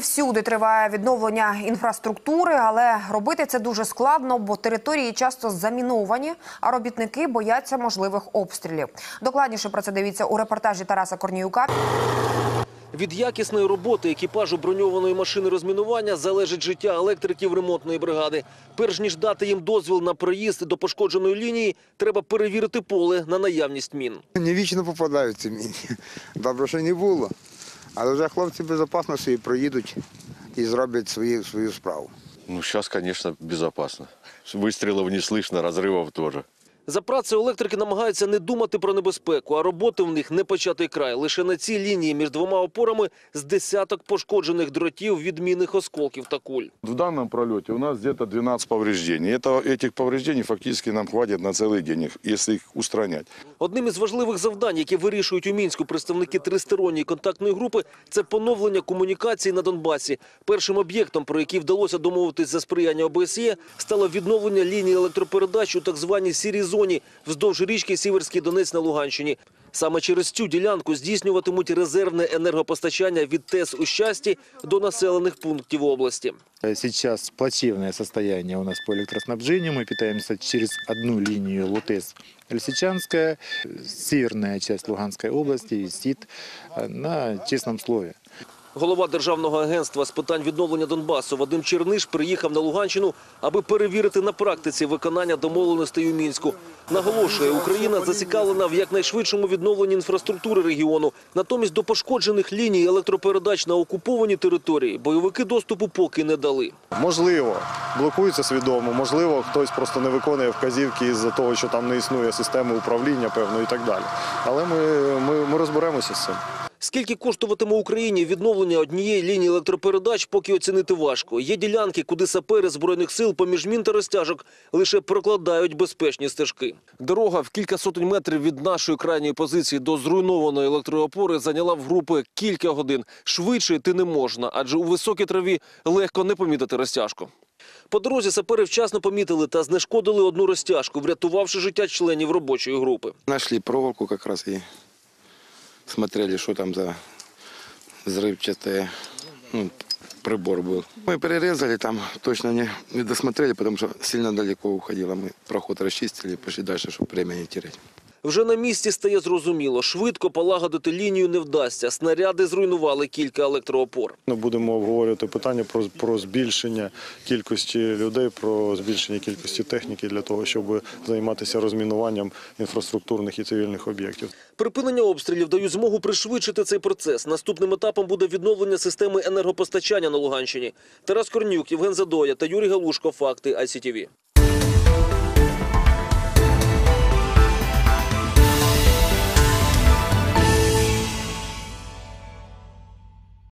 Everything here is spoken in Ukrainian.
всюди триває відновлення інфраструктури, але робити це дуже складно, бо території часто заміновані, а робітники бояться можливих обстрілів. Докладніше про це дивіться у репортажі Тараса Корніюка. Від якісної роботи екіпажу броньованої машини розмінування залежить життя електриків ремонтної бригади. Перш ніж дати їм дозвіл на проїзд до пошкодженої лінії, треба перевірити поле на наявність мін. Не вічно попадаються міни. Добре, що не було. Але вже хлопці безпечно собі проїдуть і зроблять свою, свою справу. Ну, сейчас, конечно, безопасно. Выстрелов не слышно, разрывов тоже. За працею електрики намагаються не думати про небезпеку, а роботи в них не початий край. Лише на цій лінії між двома опорами з десяток пошкоджених дротів від мінних осколків та куль. В данном пролете у нас где-то 12 повреждений. Это, этих повреждений фактически нам хватит на целый день, их- если их устранять. Одним із важливих завдань, які вирішують у мінську представники тристоронньої контактної групи, це поновлення комунікації на Донбасі. Першим об'єктом, про який вдалося домовитись за сприяння ОБСЄ, стало відновлення лінії електропередач у так званій сірій зоні вздовж річки Сіверський Донець на Луганщині. Саме через цю ділянку здійснюватимуть резервне енергопостачання від ТЕС у щасті до населених пунктів області. Сейчас плачевное состояние у нас по электроснабжению. Мы питаемся через одну линию ЛУТЕС Лисичанская. Северная часть Луганской области висит э, на честном слове. Голова Державного агентства з питань відновлення Донбасу Вадим Черниш приїхав на Луганщину, аби перевірити на практиці виконання домовленостей у Мінську. Наголошує, Україна зацікавлена в якнайшвидшому відновленні інфраструктури регіону. Натомість до пошкоджених ліній електропередач на окуповані території бойовики доступу поки не дали. Можливо, блокується свідомо, можливо, хтось просто не виконує вказівки із-за того, що там не існує системи управління, певно, і так далі. Але ми, ми, ми розберемося з цим. Скільки коштуватиме Україні відновлення однієї лінії електропередач, поки оцінити важко. Є ділянки, куди сапери збройних сил поміж мін та розтяжок лише прокладають безпечні стежки. Дорога в кілька сотень метрів від нашої крайньої позиції до зруйнованої електроопори зайняла в групи кілька годин. Швидше йти не можна, адже у високій траві легко не помітити розтяжку. По дорозі сапери вчасно помітили та знешкодили одну розтяжку, врятувавши життя членів робочої групи. Нашли проволоку как раз и смотрели, что там за взрывчатый ну, прибор был. Мы перерезали, там точно не, не досмотрели, потому что сильно далеко уходило. Мы проход расчистили и пошли дальше, чтобы время не терять. Вже на місці стає зрозуміло, швидко полагодити лінію не вдасться. Снаряди зруйнували кілька електроопор. Ми будемо обговорювати питання про, про збільшення кількості людей, про збільшення кількості техніки для того, щоб займатися розмінуванням інфраструктурних і цивільних об'єктів. Припинення обстрілів дають змогу пришвидшити цей процес. Наступним етапом буде відновлення системи енергопостачання на Луганщині. Тарас Корнюк, Євген Задоя та Юрій Галушко. Факти ICTV.